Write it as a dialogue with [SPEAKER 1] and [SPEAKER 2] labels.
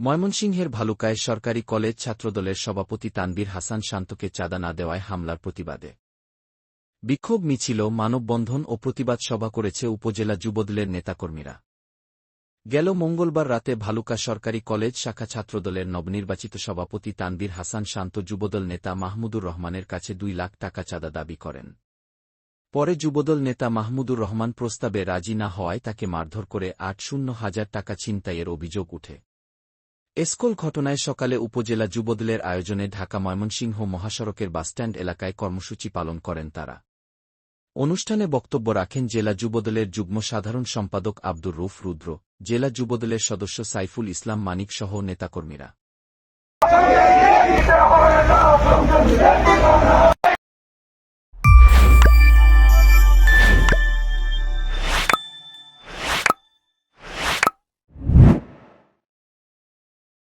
[SPEAKER 1] ময়মনসিংহের ভালুকায় সরকারি কলেজ ছাত্রদলের সভাপতি তানবীর হাসান শান্তকে চাঁদা না দেওয়ায় হামলার প্রতিবাদে। বিক্ষোভ মিছিল, মানববন্ধন ও প্রতিবাদ সভা করেছে উপজেলা যুবদলের নেতাকর্মীরা। গেল মঙ্গলবার রাতে ভালুকা সরকারি কলেজ শাখা ছাত্রদলের নবনির্বাচিত সভাপতি তানবীর হাসান শান্ত যুবদল নেতা মাহমুদুর রহমানের কাছে দুই লাখ টাকা চাঁদা দাবি করেন। পরে যুবদল নেতা মাহমুদুর রহমান প্রস্তাবে রাজি না হওয়ায় তাকে মারধর করে আট শূন্য হাজার টাকা ছিনতাইয়ের অভিযোগ উঠে। এসকল ঘটনায় সকালে উপজেলা যুবদলের আয়োজনে ঢাকা ময়মনসিংহ মহাসড়কের বাসস্ট্যান্ড এলাকায় কর্মসূচি পালন করেন তারা। অনুষ্ঠানে বক্তব্য রাখেন জেলা যুবদলের যুগ্ম সাধারণ সম্পাদক আব্দুর রুফ রুদ্র, জেলা যুবদলের সদস্য সাইফুল ইসলাম মানিক সহ নেতাকর্মীরা।